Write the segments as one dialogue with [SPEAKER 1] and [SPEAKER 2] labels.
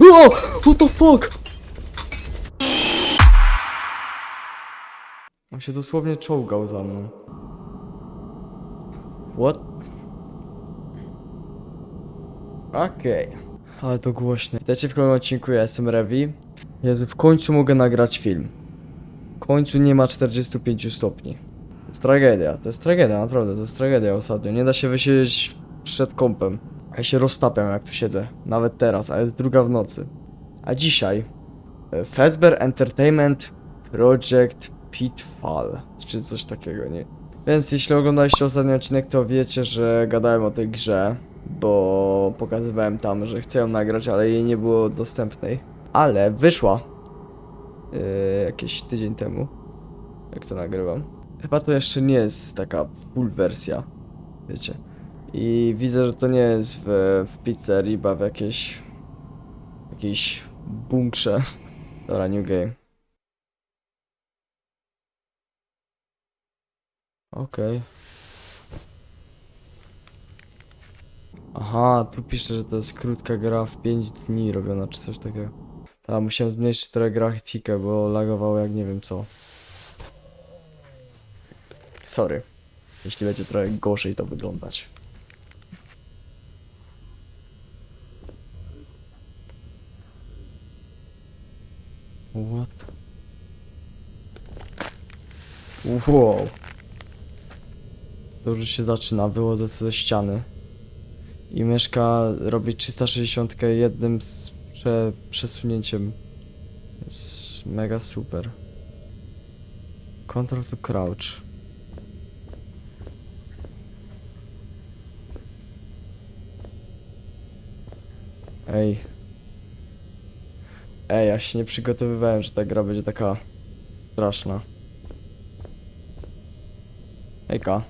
[SPEAKER 1] O! What the fuck? On się dosłownie czołgał za mną. What? Okej. Ale to głośne. Witajcie w kolejnym odcinku, ja jestem Revi. Jezu, w końcu mogę nagrać film. W końcu nie ma 45 stopni. To jest tragedia, to jest tragedia, naprawdę, to jest tragedia ostatnio. Nie da się wysiedzieć przed kąpem. Ja się roztapiam jak tu siedzę, nawet teraz, a jest druga w nocy. A dzisiaj e, Fazbear Entertainment Project Pitfall, czy coś takiego, nie? Więc jeśli oglądaliście ostatni odcinek, to wiecie, że gadałem o tej grze, bo pokazywałem tam, że chcę ją nagrać, ale jej nie było dostępnej. Ale wyszła yy, jakiś tydzień temu, jak to nagrywam. Chyba to jeszcze nie jest taka full wersja, wiecie. I widzę, że to nie jest w, w pizzerii, ba w jakiejś jakiejś bunkrze. Dobra, new game. Okej. Aha, tu pisze, że to jest krótka gra w 5 dni robiona, czy coś takiego. Tak, musiałem zmniejszyć trochę grafikę, bo lagowało jak nie wiem co. Sorry, jeśli będzie trochę gorzej to wyglądać. What? Wow. To już się zaczyna, wychodzę ze ściany. I myszka robi 360 jednym z prze, przesunięciem. Jest mega super. Control to crouch. Ej. Ej, ja się nie przygotowywałem, że ta gra będzie taka straszna. Ejka.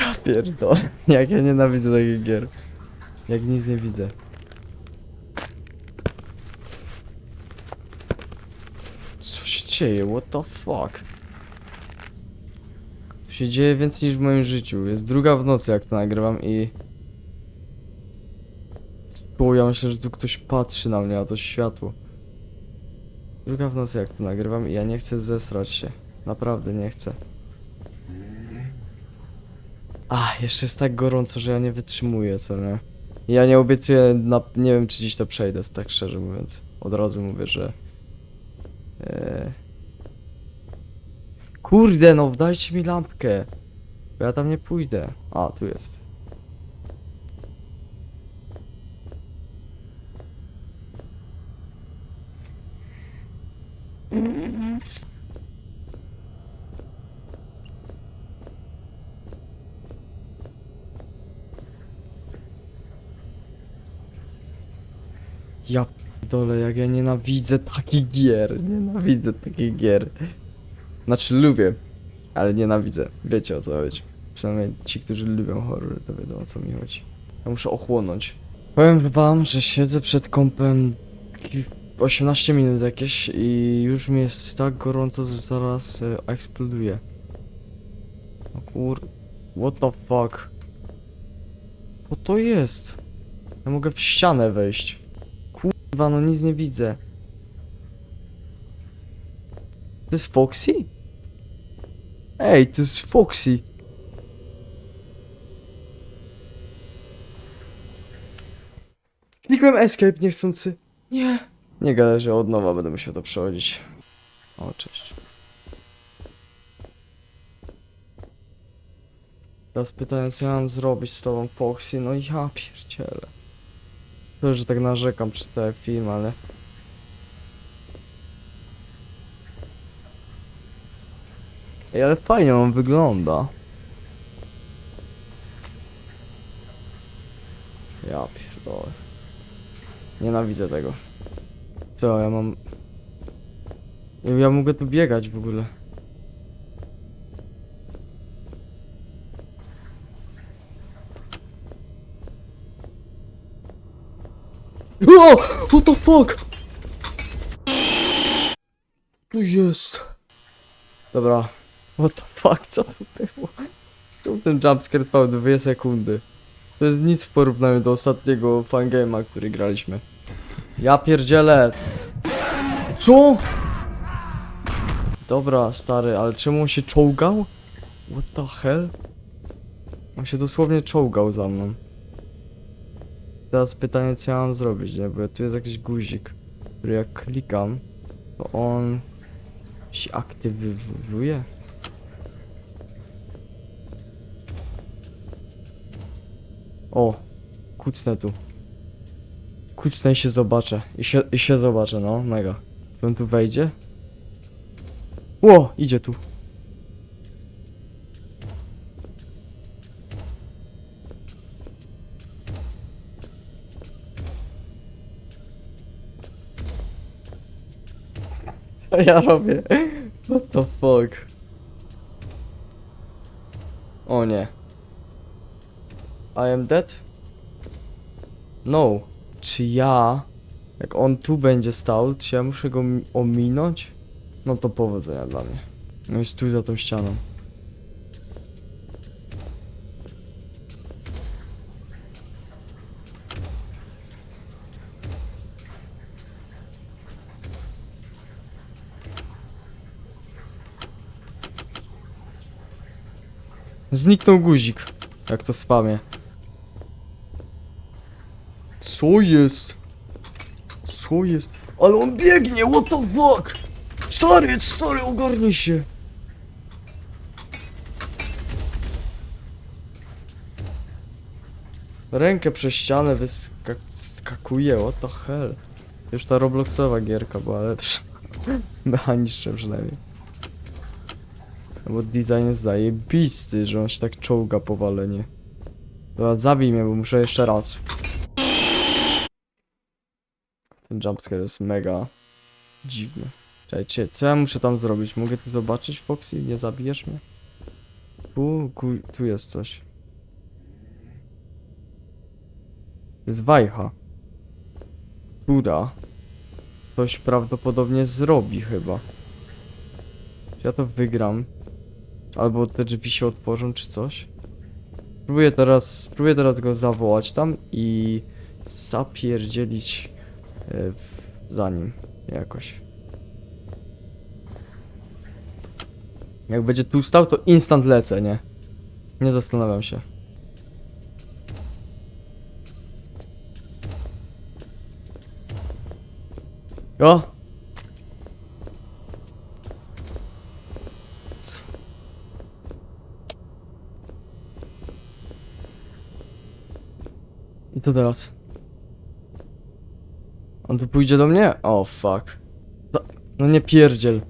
[SPEAKER 1] Ja pierdolę. Jak ja nienawidzę takich gier. Jak nic nie widzę. Co się dzieje? What the fuck? Tu się dzieje więcej niż w moim życiu. Jest druga w nocy jak to nagrywam i... Bo ja myślę, że tu ktoś patrzy na mnie, a to światło. Druga w nocy jak to nagrywam i ja nie chcę zesrać się. Naprawdę nie chcę. A, jeszcze jest tak gorąco, że ja nie wytrzymuję, co nie? Ja nie obiecuję, na, nie wiem czy dziś to przejdę, tak szczerze mówiąc. Od razu mówię, że... E... Kurde, no dajcie mi lampkę. Bo ja tam nie pójdę. A, tu jest. Ja dole, jak ja nienawidzę takich gier. Nienawidzę takich gier. Znaczy lubię, ale nienawidzę. Wiecie o co chodzi. Przynajmniej ci, którzy lubią horror, to wiedzą o co mi chodzi. Ja muszę ochłonąć. Powiem wam, że siedzę przed kąpem 18 minut jakieś i już mi jest tak gorąco, że zaraz e, eksploduje. O kur... What the fuck? Co to jest? Ja mogę w ścianę wejść. Kurwa, no nic nie widzę. To jest Foxy? Ej, to jest Foxy. Klikłem escape niechcący. Nie. Nie że od nowa będę musiał to przechodzić. O, cześć. Teraz pytanie, co ja mam zrobić z tobą, Foxy? No ja pierdzielę. To, że tak narzekam przez cały film, ale... Ej, ale fajnie on wygląda. Ja pierdolę. Nienawidzę tego. Co, ja mam... Ja mogę tu biegać w ogóle. O! What the fuck? Tu jest. Dobra. What the fuck, co to było? Czemu ten jumpscare trwał 2 sekundy? To jest nic w porównaniu do ostatniego fangame'a, który graliśmy. Ja pierdzielę. Co? Dobra, stary, ale czemu on się czołgał? What the hell? On się dosłownie czołgał za mną. Teraz pytanie, co ja mam zrobić, nie? Bo tu jest jakiś guzik, który jak klikam, to on się aktywuje. O, kucnę tu. Kucnę się zobaczę. I się, I się zobaczę, no, mega. On tu wejdzie? Ło, idzie tu. Co ja robię? What the fuck? O nie. I am dead? No. Czy ja, jak on tu będzie stał, czy ja muszę go mi- ominąć? No to powodzenia dla mnie. No i stój za tą ścianą. Zniknął guzik. Jak to spamie. Co jest? Co jest? Ale on biegnie, what the fuck? Stary, stary, ogarnij się. Rękę przez ścianę wyskakuje, what the hell? Już ta Robloxowa gierka była lepsza. Mechanicznie przynajmniej. No bo design jest zajebisty, że on się tak czołga powalenie. Dobra, zabij mnie, bo muszę jeszcze raz. Ten jumpscare jest mega dziwny. Czekajcie, co ja muszę tam zrobić? Mogę tu zobaczyć, Foxy? Nie zabijesz mnie? Tu, tu jest coś. Jest wajcha. Która coś prawdopodobnie zrobi chyba. Ja to wygram? Albo te drzwi się otworzą, czy coś? Spróbuję teraz, spróbuję teraz go zawołać tam i zapierdzielić w, za nim jakoś. Jak będzie tu stał, to instant lecę, nie? Nie zastanawiam się. O! I to teraz. On tu pójdzie do mnie? O, fuck. To, no nie pierdziel.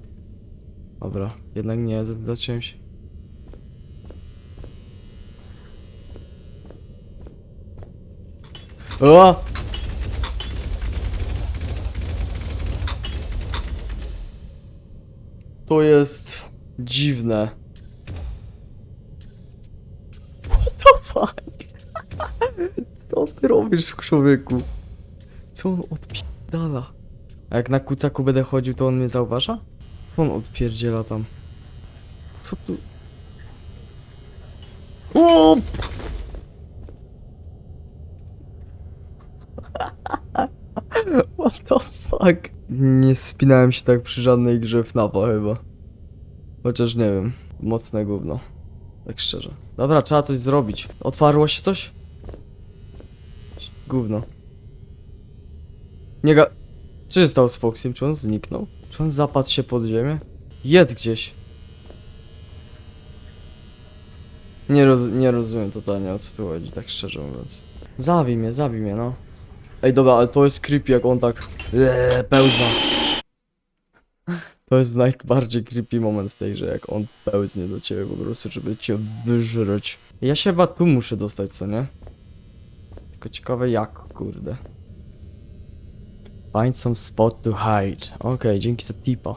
[SPEAKER 1] Dobra, jednak nie, za- zacząłem się. O! To jest dziwne. What the fuck? Co ty robisz, człowieku? Co on A jak na kucaku będę chodził, to on mnie zauważa? On odpierdziela tam? Co tu? O! What the fuck? Nie spinałem się tak przy żadnej grze FNAFa chyba. Chociaż nie wiem. Mocne gówno. Tak szczerze. Dobra, trzeba coś zrobić. Otwarło się coś? Gówno. Nie ga... Co z Foxiem? Czy on zniknął? Czy on zapadł się pod ziemię? Jest gdzieś. Nie, roz... nie rozumiem totalnie o co tu chodzi, tak szczerze mówiąc. Zabij mnie, zabij mnie, no. Ej, dobra, ale to jest creepy, jak on tak eee, pełza. To jest najbardziej creepy moment w tej grze, jak on pełznie do ciebie po prostu, żeby cię wyżreć. Ja się chyba tu muszę dostać, co nie? Tylko ciekawe jak, kurde. Find some spot to hide. Ok, dzięki za tipa.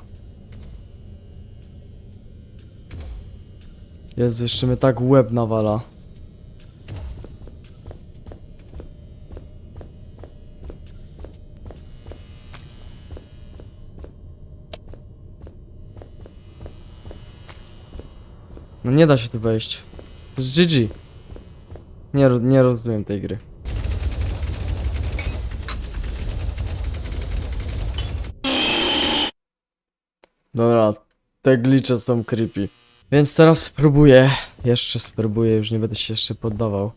[SPEAKER 1] Jezu, jeszcze mnie tak łeb nawala. No nie da się tu wejść. GG. Nie, nie rozumiem tej gry. Dobra, te glicze są creepy. Więc teraz spróbuję, jeszcze spróbuję, już nie będę się jeszcze poddawał.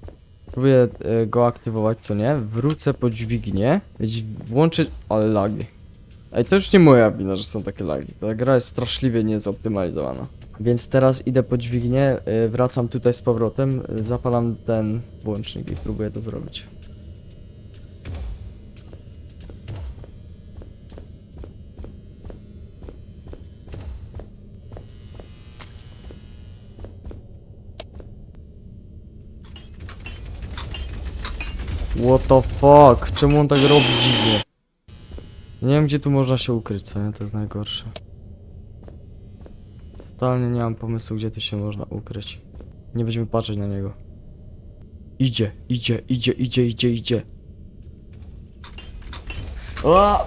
[SPEAKER 1] Spróbuję e, go aktywować, co nie? Wrócę po dźwignię, dź- włączyć... ale lagi. Ej, to już nie moja wina, że są takie lagi. Ta gra jest straszliwie niezoptymalizowana. Więc teraz idę po dźwignię, y, wracam tutaj z powrotem, y, zapalam ten włącznik i próbuję to zrobić. What the fuck? Czemu on tak robi dziwnie? Nie wiem gdzie tu można się ukryć, co nie? To jest najgorsze. Totalnie nie mam pomysłu, gdzie tu się można ukryć. Nie będziemy patrzeć na niego. Idzie, idzie, idzie, idzie, idzie, idzie. A!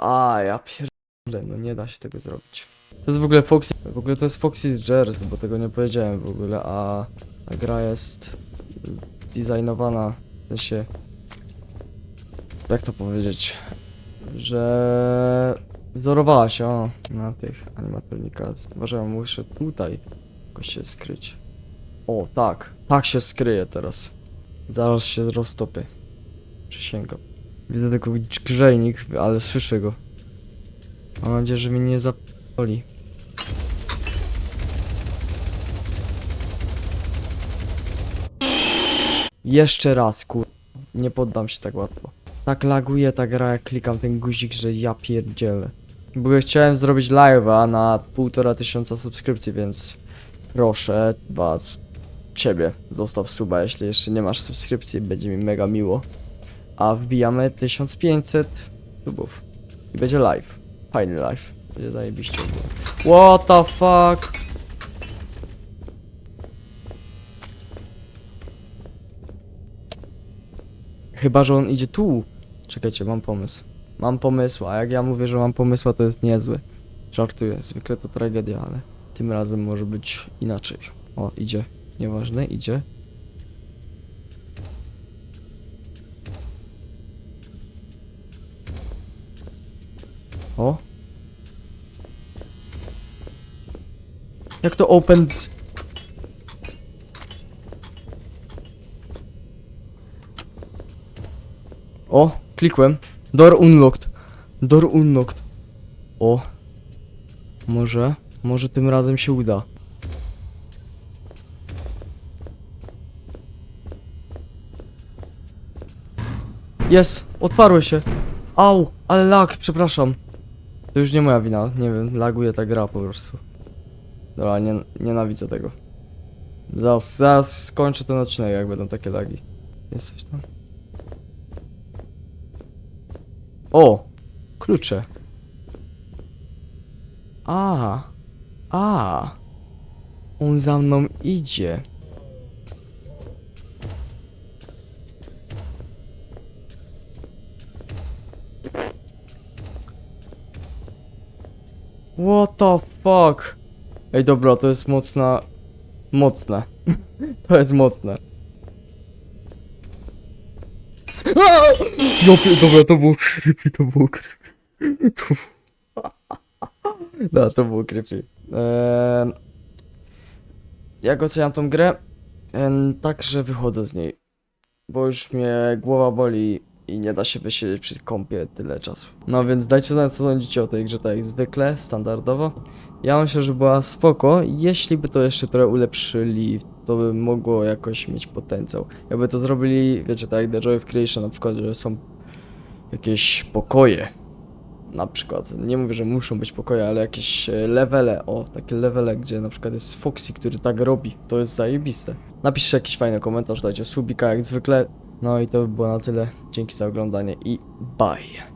[SPEAKER 1] A, ja pierdolę, no nie da się tego zrobić. To jest w ogóle Foxy, w ogóle to jest Foxy's Jers, bo tego nie powiedziałem w ogóle, a ta gra jest designowana, w sensie, jak to powiedzieć, że wzorowała się o, na tych animatronikach. Uważam, muszę tutaj jakoś się skryć. O, tak, tak się skryje teraz. Zaraz się roztopię. Przysięgam. Widzę tylko grzejnik, ale słyszę go. Mam nadzieję, że mnie nie zapoli. Jeszcze raz, kur... Nie poddam się tak łatwo. Tak laguje ta gra, jak klikam ten guzik, że ja pierdzielę. Bo ja chciałem zrobić live'a na półtora tysiąca subskrypcji, więc proszę was, ciebie, zostaw suba, jeśli jeszcze nie masz subskrypcji, będzie mi mega miło. A wbijamy 1500 subów. I będzie live. Fajny live. Będzie zajebiście. What the fuck? Chyba, że on idzie tu. Czekajcie, mam pomysł. Mam pomysł, a jak ja mówię, że mam pomysł, to jest niezły. Żartuję, zwykle to tragedia, ale tym razem może być inaczej. O, idzie. Nieważne, idzie. O. Jak to open... O, klikłem. Door unlocked. Door unlocked. O. Może, może tym razem się uda. Jest, otwarły się. Au, ale lag, przepraszam. To już nie moja wina, nie wiem, laguje ta gra po prostu. Dobra, nie, nienawidzę tego. Zaraz, zaraz skończę ten odcinek, jak będą takie lagi. Jest coś tam? O! Klucze. A, a. On za mną idzie. What the fuck? Ej, dobra, to jest mocna... Mocne. to jest mocne. Pie- dobra, to było creepy, to było creepy. To było... No, to było creepy. Eee... Jak oceniam tą grę? Em, tak, że wychodzę z niej. Bo już mnie głowa boli i nie da się wysiedzieć przy kąpie tyle czasu. No więc dajcie znać co sądzicie o tej grze, tak jak zwykle, standardowo. Ja myślę, że była spoko, jeśli by to jeszcze trochę ulepszyli, to by mogło jakoś mieć potencjał. Jakby to zrobili, wiecie, tak jak The Joy of Creation na przykład, że są jakieś pokoje. Na przykład, nie mówię, że muszą być pokoje, ale jakieś e, levele, o, takie levele, gdzie na przykład jest Foxy, który tak robi, to jest zajebiste. Napiszcie jakiś fajny komentarz, dajcie subika jak zwykle. No i to by było na tyle. Dzięki za oglądanie i bye.